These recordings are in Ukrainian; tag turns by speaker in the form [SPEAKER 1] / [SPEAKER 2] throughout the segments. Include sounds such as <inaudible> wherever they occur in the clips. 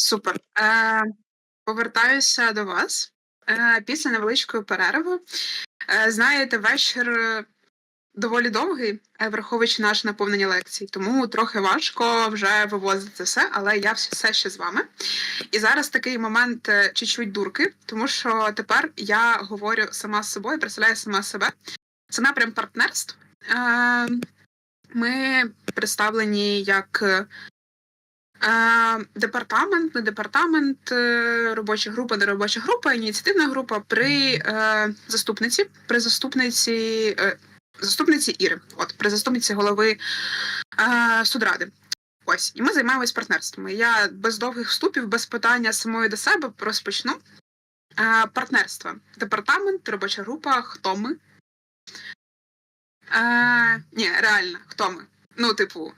[SPEAKER 1] Супер. Е, повертаюся до вас е, після невеличкої перерви. Е, знаєте, вечір е, доволі довгий, е, враховуючи наше наповнення лекцій, тому трохи важко вже вивозити все, але я все ще з вами. І зараз такий момент е, чуть-чуть дурки, тому що тепер я говорю сама з собою, представляю сама себе. Це напрям партнерств. Е, ми представлені як. Департамент, не департамент, е, робоча група, не робоча група, ініціативна група при е, заступниці, при заступниці, е, заступниці Іри, от при заступниці голови судради. Ось, і ми займаємось партнерствами. Я без довгих вступів, без питання самої до себе розпочну. Е, партнерство. Департамент, робоча група, хто ми? Е, ні, реально, хто ми? Ну, типу,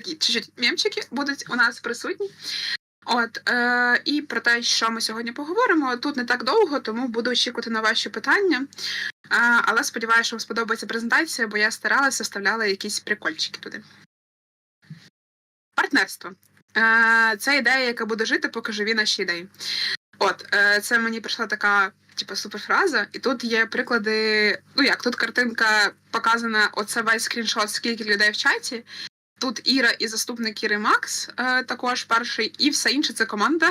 [SPEAKER 1] такі чуть-чуть мемчики будуть у нас присутні. От е, і про те, що ми сьогодні поговоримо. Тут не так довго, тому буду очікувати на ваші питання. Е, але сподіваюся, що вам сподобається презентація, бо я старалася, вставляла якісь прикольчики туди. Партнерство. Е, це ідея, яка буде жити, поки живі наші ідеї. От, е, це мені прийшла така, типу, суперфраза, і тут є приклади. Ну як, тут картинка показана, оце весь скріншот, скільки людей в чаті. Тут Іра і заступник Іри Макс, е, також перший, і все інше це команда.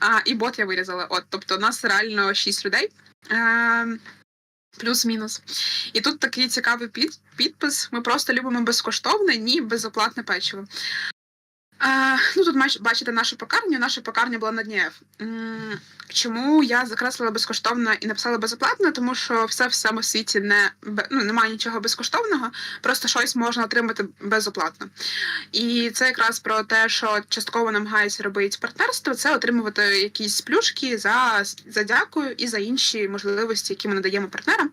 [SPEAKER 1] А, і бот я вирізала. От, тобто, у нас реально шість людей. Е, Плюс-мінус. І тут такий цікавий підпис. Ми просто любимо безкоштовне, ні, безоплатне печиво. Ну, тут бачите нашу пекарню. Наша пекарня була на Днієв. Чому я закреслила безкоштовно і написала безоплатно? Тому що все в цьому світі не ну, немає нічого безкоштовного, просто щось можна отримати безоплатно. І це якраз про те, що частково намагається робити партнерство, це отримувати якісь плюшки за, за дякую і за інші можливості, які ми надаємо партнерам.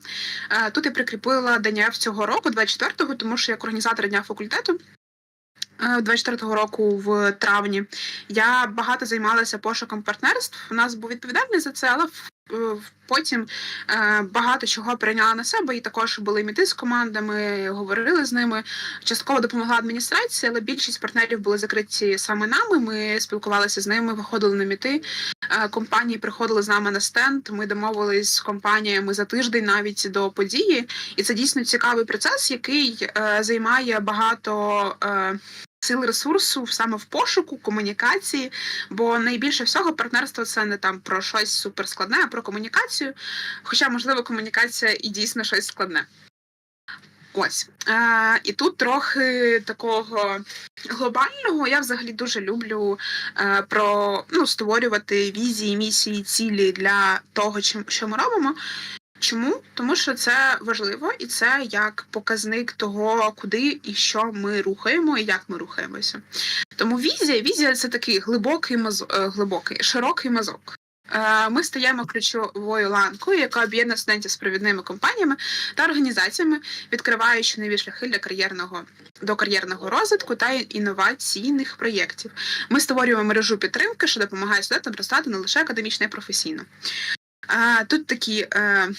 [SPEAKER 1] Е, Тут я прикріпила ДНФ цього року, 24-го, тому що як організатор дня факультету. Е, 24-го року в травні я багато займалася пошуком партнерств. У нас був відповідальний за це, але потім е, багато чого прийняла на себе, і також були міти з командами, говорили з ними. Частково допомогла адміністрація, але більшість партнерів були закриті саме нами. Ми спілкувалися з ними, виходили на міти. Е, Компанії приходили з нами на стенд. Ми домовились з компаніями за тиждень навіть до події. І це дійсно цікавий процес, який е, займає багато. Сил ресурсу саме в пошуку, комунікації, бо найбільше всього партнерство це не там про щось суперскладне, а про комунікацію. Хоча, можливо, комунікація і дійсно щось складне. Ось. Е, і тут трохи такого глобального. Я взагалі дуже люблю е, про ну, створювати візії, місії, цілі для того, чим, що ми робимо. Чому? Тому що це важливо, і це як показник того, куди і що ми рухаємо, і як ми рухаємося. Тому візія, візія це такий глибокий мазок, глибокий, широкий мазок. Е, Ми стаємо ключовою ланкою, яка об'єднує студентів з провідними компаніями та організаціями, відкриваючи нові шляхи для кар'єрного до кар'єрного розвитку та інноваційних проєктів. Ми створюємо мережу підтримки, що допомагає студентам зростати не лише академічно, а й професійно. Е, Тут такі. е,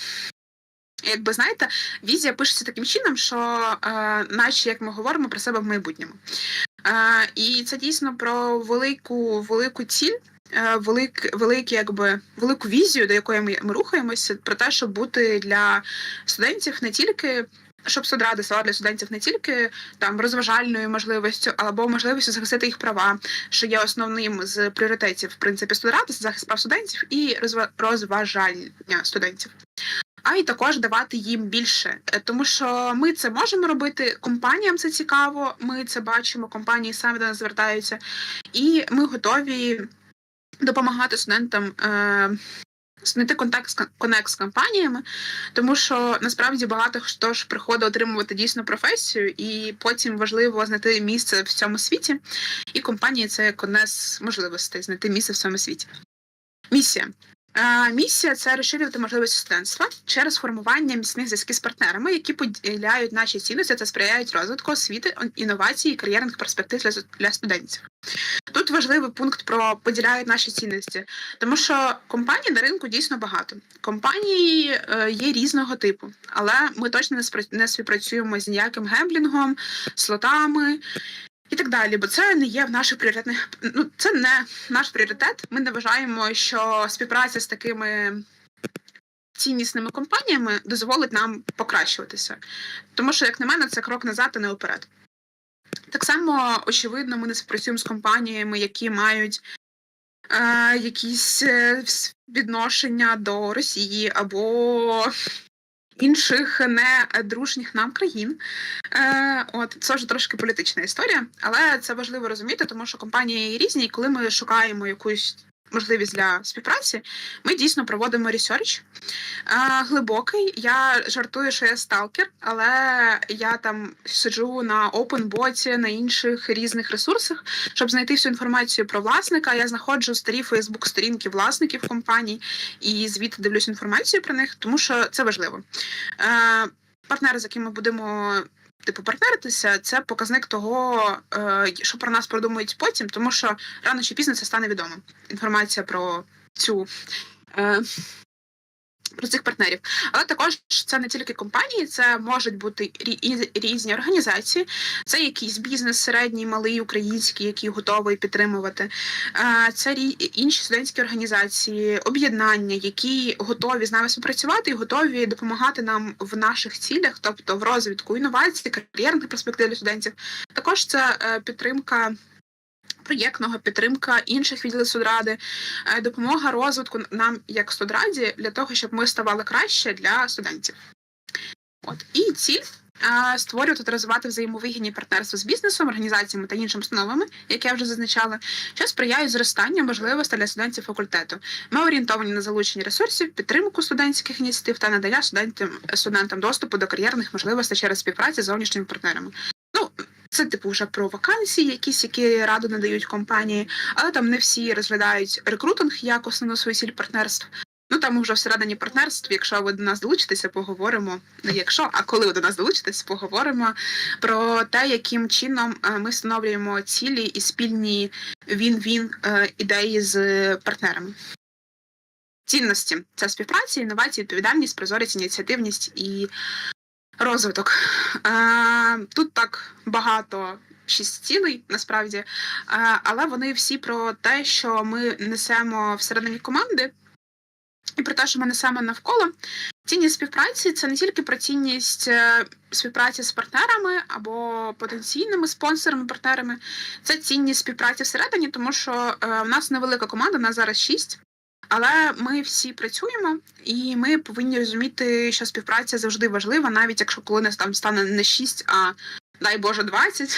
[SPEAKER 1] Якби знаєте, візія пишеться таким чином, що е, наче як ми говоримо про себе в майбутньому. Е, і це дійсно про велику велику ціль, е, велик, велик, якби велику візію, до якої ми, ми рухаємося, про те, щоб бути для студентів не тільки. Щоб судрада стала для студентів не тільки там розважальною можливістю, або можливістю захистити їх права, що є основним з пріоритетів в принципі студради, це захист прав студентів і розва- розважання студентів. А й також давати їм більше, Е, тому що ми це можемо робити. Компаніям це цікаво. Ми це бачимо. Компанії самі до нас звертаються, і ми готові допомагати студентам. Е- Знайти контакт конект з компаніями, тому що насправді багато хто ж приходить отримувати дійсно професію, і потім важливо знайти місце в цьому світі. І компанії це як одне з можливостей знайти місце в цьому світі. Місія. Місія це розширювати можливості студентства через формування міцних зв'язків з партнерами, які поділяють наші цінності та сприяють розвитку освіти, інновацій і кар'єрних перспектив для, для студентів. Тут важливий пункт про поділяють наші цінності, тому що компаній на ринку дійсно багато. Компанії е, є різного типу, але ми точно не співпрацюємо з ніяким гемблінгом, слотами так далі, бо це не є в наших пріоритетних. Ну, це не наш пріоритет. Ми не вважаємо, що співпраця з такими ціннісними компаніями дозволить нам покращуватися. Тому що, як на мене, це крок назад, а не вперед. Так само, очевидно, ми не співпрацюємо з компаніями, які мають е, якісь е, відношення до Росії або інших недружніх нам країн. Е, от це вже трошки політична історія, але це важливо розуміти, тому що компанії різні, і коли ми шукаємо якусь можливість для співпраці, ми дійсно проводимо ресерч е, глибокий. Я жартую, що я сталкер, але я там сиджу на OpenBot, на інших різних ресурсах, щоб знайти всю інформацію про власника. Я знаходжу старі Фейсбук-сторінки власників компаній і звідти дивлюсь інформацію про них, тому що це важливо. Е, партнери, з якими будемо типу партнеритися, це показник того, е, що про нас продумують потім, тому що рано чи пізно це стане відомо. Інформація про цю. Про цих партнерів, але також це не тільки компанії, це можуть бути рі- різні організації, це якийсь бізнес середній, малий український, який готовий підтримувати. Це інші студентські організації, об'єднання, які готові з нами співпрацювати і готові допомагати нам в наших цілях, тобто в розвитку інновацій, кар'єрних перспектив для студентів. Також це е, підтримка. Проєктного підтримка інших відділів судради, е, допомога розвитку нам як студраді для того, щоб ми ставали краще для студентів. От і ціль е, створювати та розвивати взаємовигідні партнерства з бізнесом, організаціями та іншими установами, як я вже зазначала, що сприяють зростанню можливостей для студентів факультету. Ми орієнтовані на залучення ресурсів, підтримку студентських ініціатив та надання студентам студентам доступу до кар'єрних можливостей через співпрацю з зовнішніми партнерами. Ну, це типу вже про вакансії, якісь, які раду надають компанії, але там не всі розглядають рекрутинг як основну свою ціль партнерств. Ну там вже всередині партнерств, якщо ви до нас долучитеся, поговоримо. Не якщо, а коли ви до нас долучитесь, поговоримо про те, яким чином е, ми встановлюємо цілі і спільні він-він е, ідеї з партнерами. Цінності це співпраця, інновації, відповідальність, прозорість, ініціативність і розвиток. Е, Тут так багато шість цілей насправді, е, але вони всі про те, що ми несемо всередині команди, і про те, що ми несемо навколо. Цінність співпраці це не тільки про цінність е, співпраці з партнерами або потенційними спонсорами, партнерами, це цінність співпраці всередині, тому що в нас невелика команда, у нас зараз шість. Але ми всі працюємо, і ми повинні розуміти, що співпраця завжди важлива, навіть якщо коли нас там стане не 6, а дай Боже 20,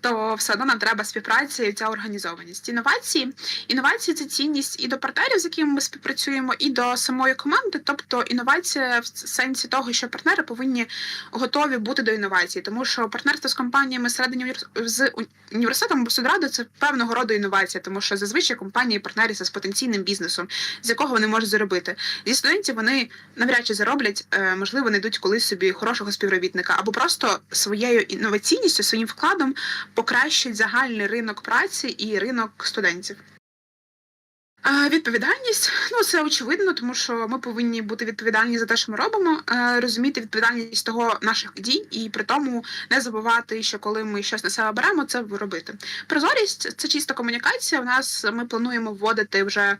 [SPEAKER 1] то все одно нам треба співпраця і ця організованість. Інновації. Інновації це цінність і до партнерів, з якими ми співпрацюємо, і до самої команди. Тобто інновація в сенсі того, що партнери повинні готові бути до інновацій, тому що партнерство з компаніями всередині універс- з університетом або це певного роду інновація, тому що зазвичай компанії партнеряться з потенційним бізнесом, з якого вони можуть заробити. Зі студентів вони навряд чи зароблять, е, можливо, знайдуть колись собі хорошого співробітника, або просто своєю інноваційністю, своїм вкладом покращить загальний ринок праці і ринок студентів. Е, Відповідальність, ну це очевидно, тому що ми повинні бути відповідальні за те, що ми робимо, е, розуміти відповідальність того наших дій, і при тому не забувати, що коли ми щось на себе беремо, це робити. Прозорість це чиста комунікація. У нас ми плануємо вводити вже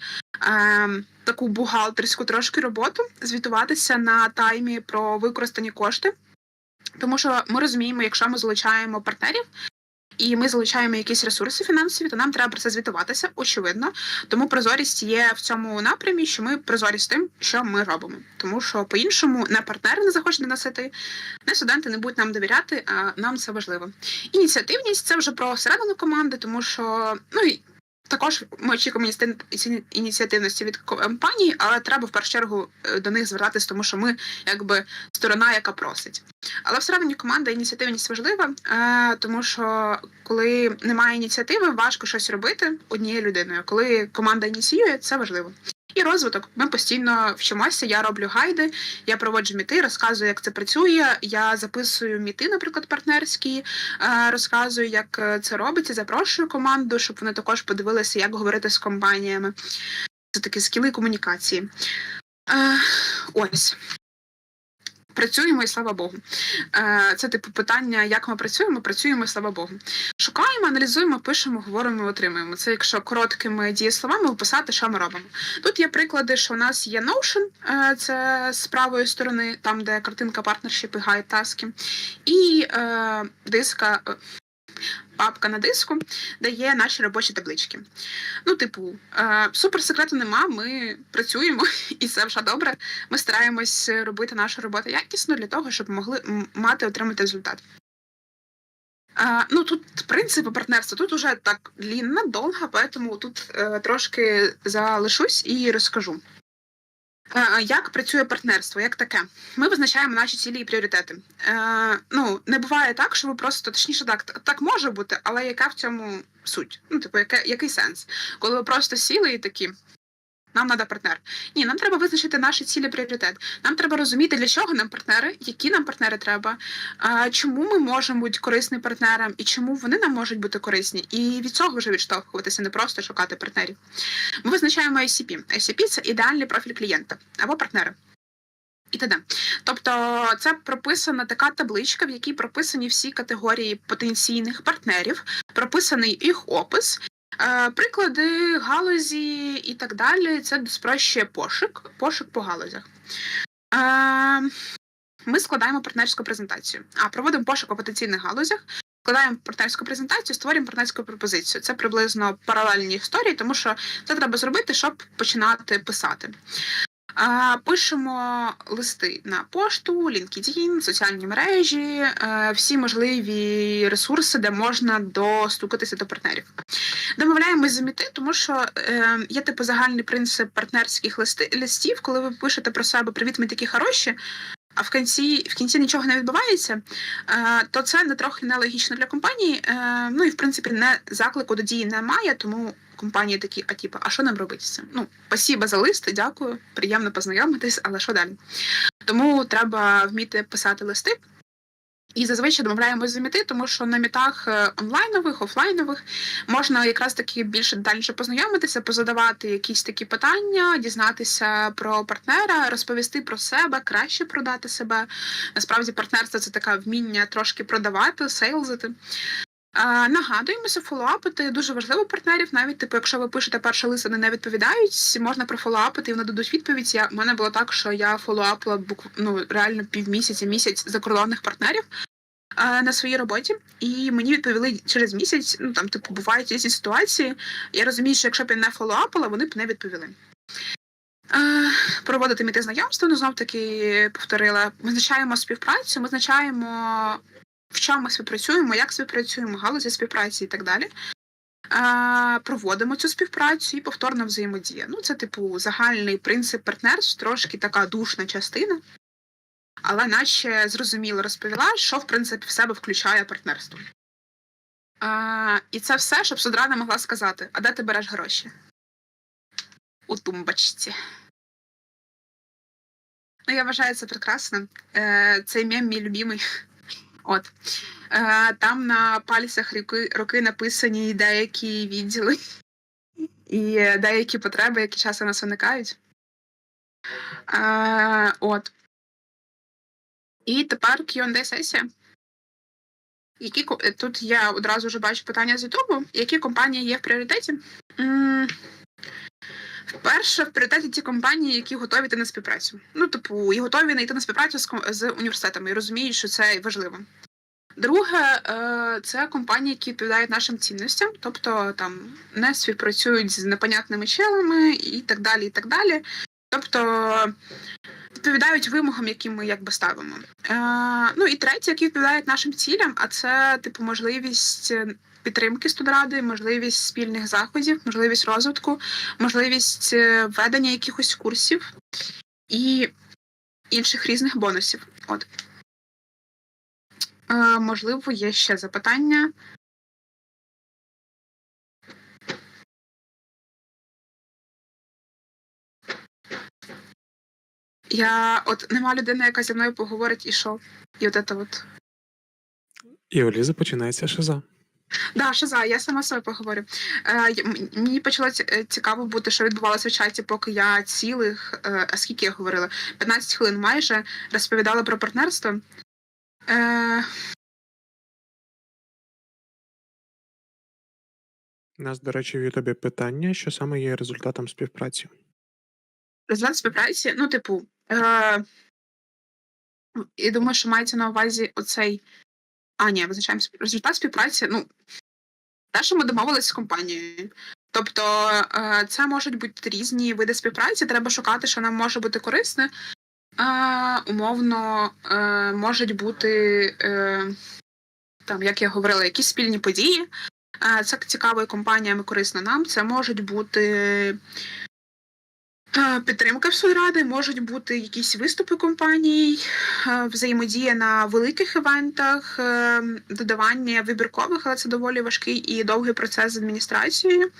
[SPEAKER 1] е, таку бухгалтерську трошки роботу, звітуватися на таймі про використані кошти. Тому що ми розуміємо, якщо ми залучаємо партнерів, і ми залучаємо якісь ресурси фінансові, то нам треба про це звітуватися, очевидно. Тому прозорість є в цьому напрямі, що ми прозорі з тим, що ми робимо. Тому що по-іншому не партнери не захочуть доносити, не студенти не будуть нам довіряти, а нам це важливо. Ініціативність це вже про середину команди, тому що ну також ми очікуємо ініціатив- ініціативності від компаній, але треба в першу чергу е, до них звертатись, тому що ми якби сторона, яка просить. Але всередині команда ініціативність важлива, е, тому що коли немає ініціативи, важко щось робити однією людиною. Коли команда ініціює, це важливо. І розвиток. Ми постійно вчимося. Я роблю гайди, я проводжу міти, розказую, як це працює. Я записую міти, наприклад, партнерські, е, розказую, як е, це робиться. Запрошую команду, щоб вони також подивилися, як говорити з компаніями. Це такі скіли комунікації. Е, Ось. Працюємо і слава Богу. Е, Це типу питання, як ми працюємо, працюємо і слава Богу. Шукаємо, аналізуємо, пишемо, говоримо, отримуємо. Це якщо короткими дієсловами описати, що ми робимо. Тут є приклади, що у нас є Notion, е, це з правої сторони, там де картинка партнершіп і гайд таски, і е, диска. Папка на диску, де є наші робочі таблички. Ну, типу, е, суперсекрету нема. Ми працюємо, <laughs> і це вже добре. Ми стараємось робити нашу роботу якісно для того, щоб могли мати отримати результат. Е, ну тут принципи партнерства тут уже так длінно, довго, поэтому тут е, трошки залишусь і розкажу. Е, Як працює партнерство? Як таке? Ми визначаємо наші цілі і пріоритети. Е, ну, не буває так, що ви просто точніше так, так може бути, але яка в цьому суть? Ну, типу, яке, який сенс? Коли ви просто сіли і такі. Нам треба партнер. Ні, нам треба визначити наші цілі пріоритет. Нам треба розуміти, для чого нам партнери, які нам партнери треба, чому ми можемо бути корисним партнерам і чому вони нам можуть бути корисні. І від цього вже відштовхуватися, не просто шукати партнерів. Ми визначаємо ICP. ICP – це ідеальний профіль клієнта або партнера. І т.д. Тобто це прописана така табличка, в якій прописані всі категорії потенційних партнерів, прописаний їх опис, приклади, галузі і так далі. Це спрощує пошук, пошук по галузях. Ми складаємо партнерську презентацію, а проводимо пошук у потенційних галузях. Складаємо партнерську презентацію, створюємо партнерську пропозицію. Це приблизно паралельні історії, тому що це треба зробити, щоб починати писати. Пишемо листи на пошту, LinkedIn, соціальні мережі, е, всі можливі ресурси, де можна достукатися до партнерів. Домовляємось заміти, тому що е, є типу загальний принцип партнерських листів, коли ви пишете про себе Привіт, ми такі хороші. А в кінці в кінці нічого не відбувається, е, то це не трохи нелогічно для компанії. Ну і в принципі не заклику до дії немає, тому компанії такі, а типу, а що нам робити з цим? Ну, спасіба за лист, дякую, приємно познайомитись, але що далі? Тому треба вміти писати листи. І зазвичай домовляємось за міти, тому що на мітах е, онлайнових, офлайнових можна якраз таки більше детальніше познайомитися, позадавати якісь такі питання, дізнатися про партнера, розповісти про себе, краще продати себе. Насправді, партнерство це таке вміння трошки продавати, сейлзити. Нагадуємося, фоллоуапити дуже важливо партнерів. Навіть типу, якщо ви пишете перший лист, вони не відповідають, можна профоллоуапити, і вони дадуть відповідь. Я в мене було так, що я фоллоуапила букв ну, реально півмісяця, місяць закордонних партнерів на своїй роботі, і мені відповіли через місяць. Ну там, типу, бувають різні ситуації. Я розумію, що якщо б я не фоллоуапила, вони б не відповіли. Е, Проводити міти знайомства, ну знов таки повторила. Визначаємо співпрацю, ми визначаємо в чому ми співпрацюємо, як співпрацюємо, галузі співпраці і так далі. Проводимо цю співпрацю і повторна взаємодія. Ну, це, типу, загальний принцип партнерств, трошки така душна частина, але наче зрозуміло розповіла, що в принципі в себе включає партнерство. Е, і це все, щоб Содрана могла сказати: а де ти береш гроші? У тумбочці. Ну, я вважаю це прекрасно. Е, цей мем мій любимий. От. Е, там на пальцях руки, руки написані деякі відділи і деякі потреби, які часом нас виникають. Е, от. І тепер Q&A сесія. Які, тут я одразу вже бачу питання з Ютубу. Які компанії є в пріоритеті? М, Вперше в пріоритеті ті компанії, які готові йти на співпрацю. Ну, типу, і готові не йти на співпрацю з, з університетами і розуміють, що це важливо. Друге, е, це компанії, які відповідають нашим цінностям, тобто там не співпрацюють з непонятними челами і так далі. і так далі. Тобто відповідають вимогам, які ми якби ставимо. Е, ну і третє, які відповідають нашим цілям, а це типу можливість підтримки студради, можливість спільних заходів, можливість розвитку, можливість е, введення якихось курсів і інших різних бонусів. От. Е, можливо, є ще запитання. Я от нема людини, яка зі мною поговорить і що. І от це от.
[SPEAKER 2] І у починається шиза.
[SPEAKER 1] Да, Шаза, я сама з собою поговорю. Е, мені почало е, цікаво бути, що відбувалося в чаті, поки я цілих, е, а скільки я говорила? 15 хвилин майже розповідала про партнерство. Е,
[SPEAKER 2] У нас, до речі, в Ютубі питання, що саме є результатом співпраці.
[SPEAKER 1] результат співпраці, ну, типу, е, і думаю, що мається на увазі оцей. А, ні, визначаємо результат співпраці. Ну, те, що ми домовилися з компанією. Тобто, е, це можуть бути різні види співпраці. Треба шукати, що нам може бути корисне. Е, умовно, е, можуть бути, там, як я говорила, якісь спільні події. Це цікаво і компаніям і корисно нам. Це можуть бути Підтримка Всеради можуть бути якісь виступи компаній, е, взаємодія на великих івентах, е, додавання вибіркових, але це доволі важкий і довгий процес з адміністрацією.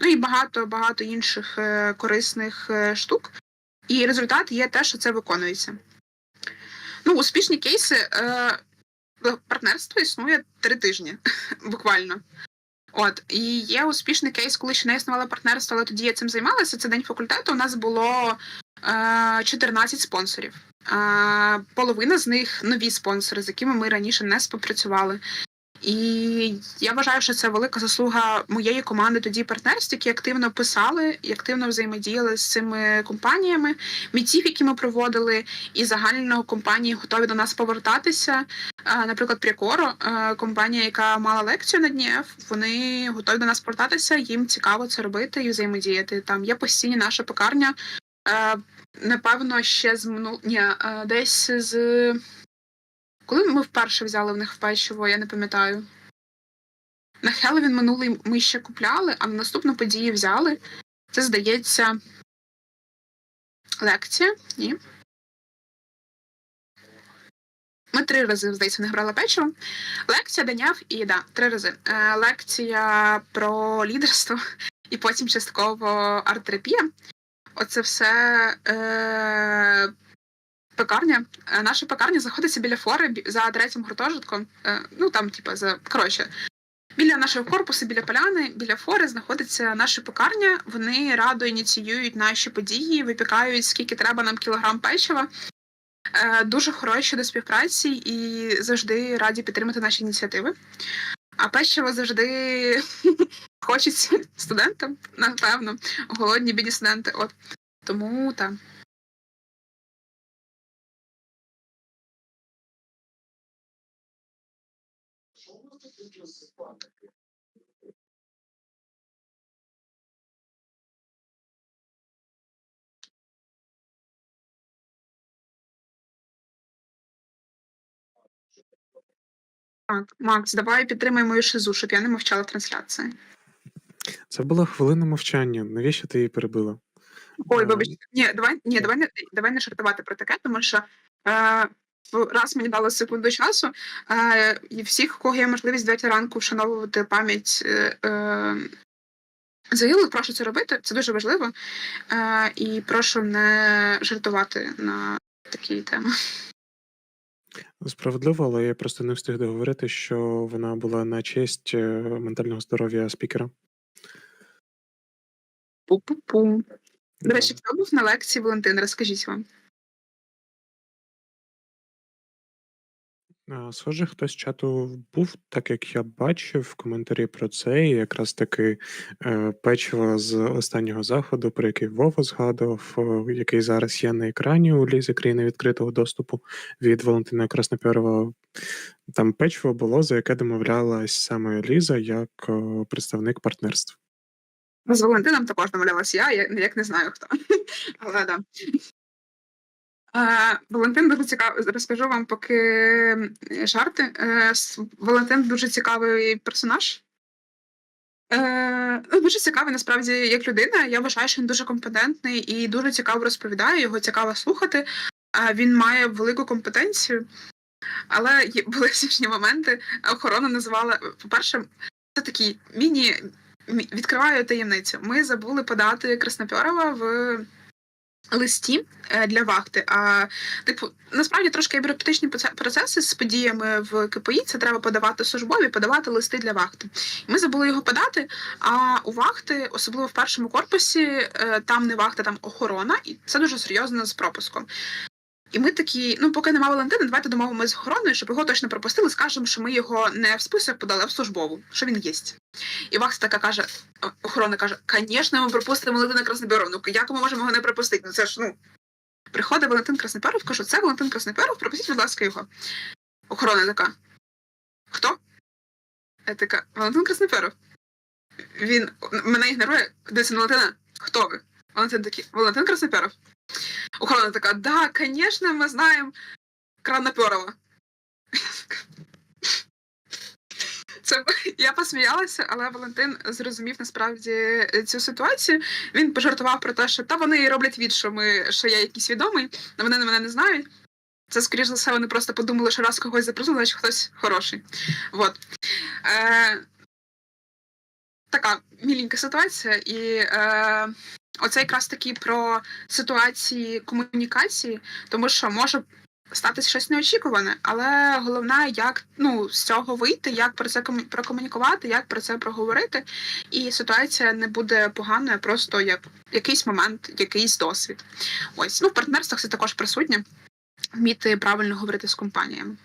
[SPEAKER 1] Ну і багато багато інших е, корисних штук. І результат є те, що це виконується. Ну, успішні кейси. Партнерство існує три тижні, <laughs> буквально. От і є успішний кейс, коли ще не існувало партнерство, але тоді я цим займалася. Це день факультету. У нас було е, 14 спонсорів. Е, половина з них нові спонсори, з якими ми раніше не співпрацювали. І я вважаю, що це велика заслуга моєї команди тоді партнерств, які активно писали і активно взаємодіяли з цими компаніями, мітів, які ми проводили, і загально компанії готові до нас повертатися. Наприклад, Прикоро, е, компанія, яка мала лекцію на днів, вони готові до нас повертатися. Їм цікаво це робити і взаємодіяти. Там є постійні наша пекарня. Напевно, ще з минул... Десь з коли ми вперше взяли в них в печиво, я не пам'ятаю. На Хеллоуін минулий ми ще купляли, а на наступну подію взяли. Це, здається, лекція. Ні. Ми три рази, здається, не грали печиво. Лекція Даняв і да, три рази. Е, лекція про лідерство і потім частково арт-терапія. Оце все е, пекарня. Е, Наша пекарня знаходиться біля фори за третім гуртожитком. Е, ну там, типа, за коротше. Біля нашого корпусу, біля поляни, біля фори знаходиться наша пекарня. Вони радо ініціюють наші події, випікають скільки треба нам кілограм печива. Е, Дуже хороші до співпраці і завжди раді підтримати наші ініціативи. А печиво завжди <laughs> хочеться студентам, напевно, голодні бідні студенти. От тому так. Так, Макс, давай підтримай мою шизу, щоб я не мовчала в трансляції.
[SPEAKER 2] Це було хвилина мовчання. Навіщо ти її перебила?
[SPEAKER 1] Ой,
[SPEAKER 2] Е,
[SPEAKER 1] вибач, ні, давай, ні, давай не давай не жартувати про таке, тому що е, раз мені дали секунду часу, е, і всіх, кого є можливість 9 ранку вшановувати пам'ять е, е, загиблих, прошу це робити. Це дуже важливо. Е, і прошу не жартувати на такі теми.
[SPEAKER 2] Справедливо, але я просто не встиг договорити, що вона була на честь е, ментального здоров'я спікера.
[SPEAKER 1] Пу-пу-пу. До
[SPEAKER 2] Да.
[SPEAKER 1] речі, хто був на лекції Валентин? Розкажіть вам.
[SPEAKER 2] Схоже, хтось з чату був, так як я бачив коментарі про це, і якраз таки е, печиво з останнього заходу, про який Вова згадував, е, який зараз є на екрані у Лізі країни відкритого доступу від Валентина Красноперова. Там печиво було, за яке домовлялась саме Ліза як е, представник партнерств.
[SPEAKER 1] З Валентином також домовлялась я, я як не знаю хто. <laughs> Але да. Валентин дуже цікавий. Розкажу вам поки жарти. Е, Валентин дуже цікавий персонаж. Е, ну, дуже цікавий насправді як людина. Я вважаю, що він дуже компетентний і дуже цікаво розповідає. Його цікаво слухати. Е, він має велику компетенцію, але є- були смішні моменти. Охорона називала, по-перше, це такий міні відкриваю таємницю. Ми забули подати Краснопьорова в листі е, для вахти. А типу, насправді трошки бюрократичні процеси з подіями в КПІ. Це треба подавати службові, подавати листи для вахти. Ми забули його подати. А у вахти, особливо в першому корпусі, е, там не вахта, там охорона, і це дуже серйозно з пропуском. І ми такі, ну поки нема Валентина, давайте домовимося з охороною, щоб його точно пропустили, скажемо, що ми його не в список подали, а в службову, що він є. І вахта така каже: охорона каже: звісно, ми пропустимо Валентина Красноперов. Ну як ми можемо його не пропустити? Ну це ж ну. Приходить Валентин Красноперов, кажу, це Валентин Красноперов, пропустіть, будь ласка, його. Охорона така. Хто? Я така, Валентин Красноперов. Він мене ігнорує, дивиться на Валентина. Хто ви? Валентин такий, Валентин Красноперов. Охорона така, да, звісно, ми знаємо Краноперова. Це я посміялася, але Валентин зрозумів насправді цю ситуацію. Він пожартував про те, що та вони роблять від, що ми що я якийсь відомий, але вони мене не знають. Це, скоріш за все, вони просто подумали, що раз когось запросили, значить хтось хороший. Вот. Е, така міленька ситуація, і е, оце якраз таки про ситуації комунікації, тому що може статись щось неочікуване, але головне, як ну з цього вийти, як про це кому- прокомунікувати, як про це проговорити, і ситуація не буде поганою, просто як якийсь момент, якийсь досвід. Ось ну в партнерствах це також присутнє. Вміти правильно говорити з компаніями.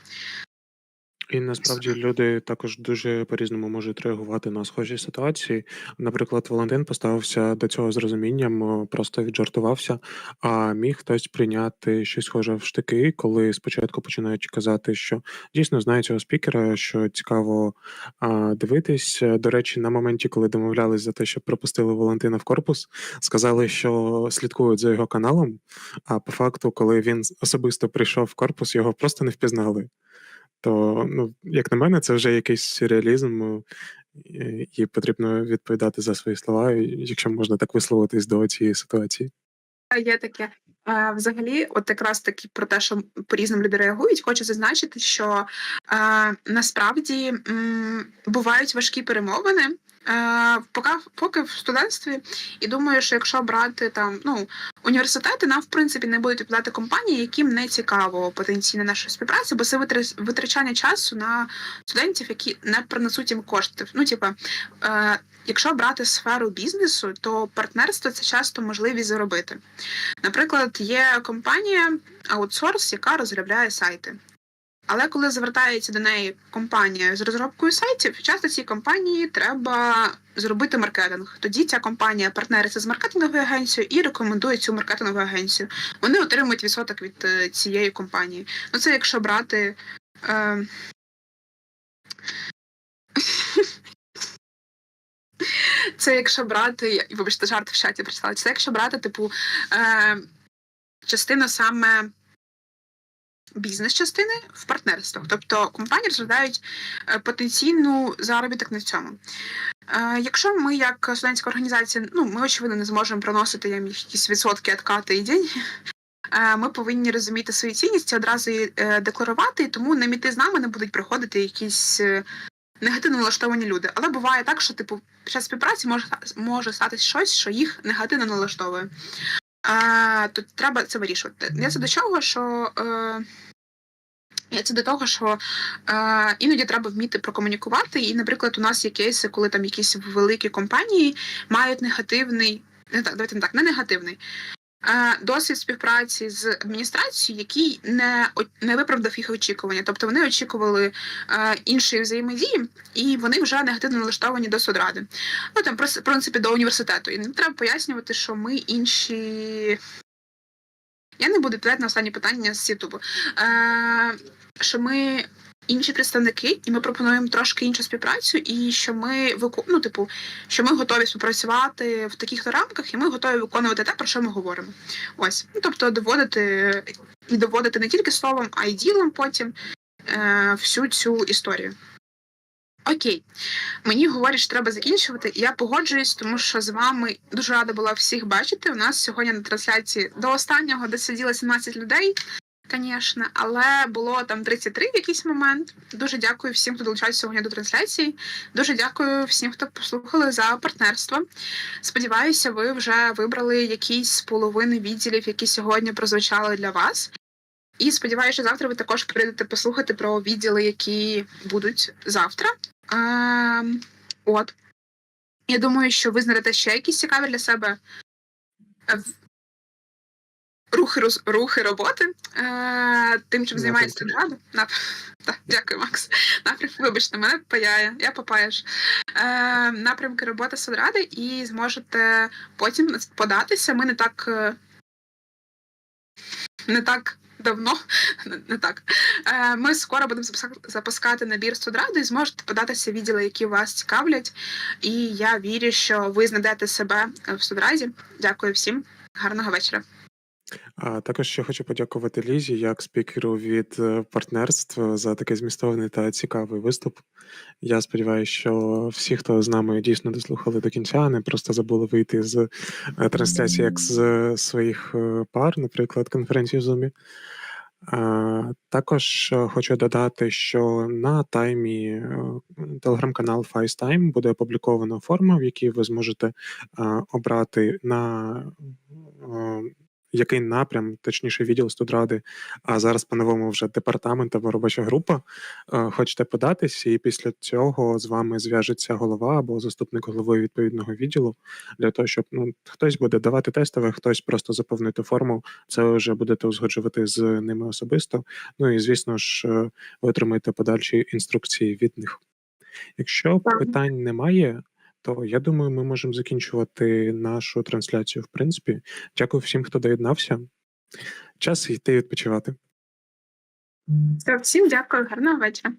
[SPEAKER 2] І насправді люди також дуже по-різному можуть реагувати на схожі ситуації. Наприклад, Валентин поставився до цього з розумінням, просто віджартувався, а міг хтось прийняти щось схоже в штики, коли спочатку починають казати, що дійсно знаю цього спікера, що цікаво а, дивитись. До речі, на моменті, коли домовлялись за те, щоб пропустили Валентина в корпус, сказали, що слідкують за його каналом. А по факту, коли він особисто прийшов в корпус, його просто не впізнали. То, ну, як на мене, це вже якийсь сюрреалізм, е, і потрібно відповідати за свої слова, якщо можна так висловитись до цієї ситуації.
[SPEAKER 1] Є таке. Е, Взагалі, от якраз таки про те, що по-різному люди реагують, хочу зазначити, що е, насправді бувають важкі перемовини. Е, поки, поки в студентстві, і думаю, що якщо брати там ну університети, нам в принципі не будуть відповідати компанії, яким не цікаво потенційна наша співпраця, бо це витрачання часу на студентів, які не принесуть їм кошти. Ну, типа, е, якщо брати сферу бізнесу, то партнерство це часто можливість заробити. Наприклад, є компанія аутсорс, яка розробляє сайти. Але коли звертається до неї компанія з розробкою сайтів, часто цій компанії треба зробити маркетинг. Тоді ця компанія партнериться з маркетинговою агенцією і рекомендує цю маркетингову агенцію. Вони отримують відсоток від е, цієї компанії. Ну це якщо брати. Е... <laughs> Це якщо брати, вибачте, жарт в чаті прочитала. Це якщо брати, типу, е, частину саме бізнес-частини в партнерствах. Тобто компанії розглядають е, потенційну заробіток на цьому. Е, Якщо ми, як студентська організація, ну ми очевидно не зможемо проносити їм якісь відсотки, откати і день. е, Ми повинні розуміти свої цінності, одразу її декларувати, тому на міти з нами не будуть приходити якісь негативно налаштовані люди. Але буває так, що типу під час співпраці може може статись щось, що їх негативно налаштовує. А, тут треба це вирішувати. Я це до чого, що е, це до того, що е, іноді треба вміти прокомунікувати. І, наприклад, у нас є кейси, коли там якісь великі компанії мають негативний, не так, давайте не так, не негативний. е, Досвід співпраці з адміністрацією, який не, не виправдав їх очікування. Тобто вони очікували е, іншої взаємодії, і вони вже негативно налаштовані до судради. Ну там в принципі до університету. І не треба пояснювати, що ми інші. Я не буду відповідати на останнє питання з Ютубу. Е, що ми інші представники, і ми пропонуємо трошки іншу співпрацю, і що ми вику... ну, типу, що ми готові співпрацювати в таких рамках, і ми готові виконувати те, про що ми говоримо. Ось, ну тобто, доводити і доводити не тільки словом, а й ділом потім е, всю цю історію. Окей, мені говорять, що треба закінчувати. Я погоджуюсь, тому що з вами дуже рада була всіх бачити. У нас сьогодні на трансляції до останнього досиділо 17 людей. Звісно, але було там 33 в якийсь момент. Дуже дякую всім, хто долучався сьогодні до трансляції. Дуже дякую всім, хто послухали за партнерство. Сподіваюся, ви вже вибрали якісь половини відділів, які сьогодні прозвучали для вас. І сподіваюся, завтра ви також прийдете послухати про відділи, які будуть завтра. Ем, от. Я думаю, що ви знайдете ще якісь цікаві для себе е, рухи, роз- рухи роботи, е, тим, чим займається. Рада. Нап... Так, дякую, Макс. Напрямки, вибачте, мене паяє, я папаєш. Е, напрямки роботи Соцради і зможете потім податися. Ми не так. е, Не так давно, <laughs> не, так. Е, ми скоро будемо запуска- запускати набір студради і зможете податися відділи, які вас цікавлять. І я вірю, що ви знайдете себе в Судраді. Дякую всім. Гарного вечора.
[SPEAKER 2] А також ще хочу подякувати Лізі як спікеру від е, партнерств за такий змістовний та цікавий виступ. Я сподіваюся, що всі, хто з нами дійсно дослухали до кінця, не просто забули вийти з е, трансляції як з е, своїх е, пар, наприклад, конференції в. А, Також е, хочу додати, що на таймі телеграм-канал FaceTime буде опублікована форма, в якій ви зможете обрати на який напрям, точніше, відділ студради, а зараз по-новому вже департамент або робоча група, е, хочете податись, і після цього з вами зв'яжеться голова або заступник голови відповідного відділу для того, щоб ну, хтось буде давати тестове, хтось просто заповнити форму. Це ви вже будете узгоджувати з ними особисто. Ну і звісно ж, е, ви отримаєте подальші інструкції від них. Якщо питань немає, то я думаю, ми можемо закінчувати нашу трансляцію. В принципі, дякую всім, хто доєднався. Час йти відпочивати.
[SPEAKER 1] Всім дякую, гарного вечора.